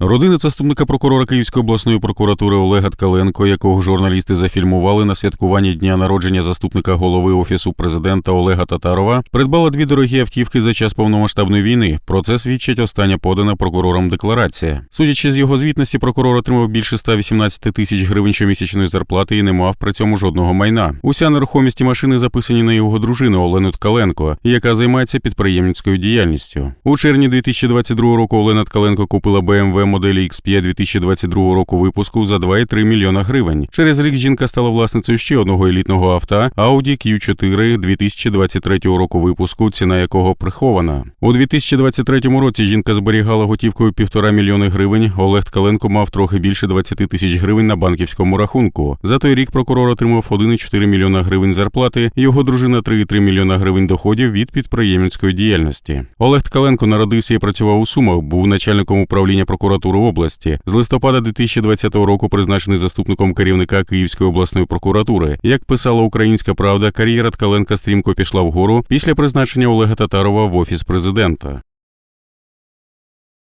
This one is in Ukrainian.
Родина заступника прокурора Київської обласної прокуратури Олега Ткаленко, якого журналісти зафільмували на святкуванні дня народження заступника голови офісу президента Олега Татарова, придбала дві дорогі автівки за час повномасштабної війни. Про це свідчить остання подана прокурором декларація. Судячи з його звітності, прокурор отримав більше 118 тисяч гривень щомісячної зарплати і не мав при цьому жодного майна. Уся нерухомість і машини записані на його дружину Олену Ткаленко, яка займається підприємницькою діяльністю. У червні 2022 року Олена Ткаленко купила BMW моделі X5 2022 року випуску за 2,3 мільйона гривень. Через рік жінка стала власницею ще одного елітного авто Audi Q4 2023 року випуску, ціна якого прихована. У 2023 році жінка зберігала готівкою півтора мільйони гривень. Олег Ткаленко мав трохи більше 20 тисяч гривень на банківському рахунку. За той рік прокурор отримав 1,4 мільйона гривень зарплати. Його дружина 3,3 мільйона гривень доходів від підприємницької діяльності. Олег Ткаленко народився і працював у Сумах, був начальником управління прокуратури області. З листопада 2020 року призначений заступником керівника Київської обласної прокуратури. Як писала Українська Правда, кар'єра Ткаленка стрімко пішла вгору після призначення Олега Татарова в офіс президента.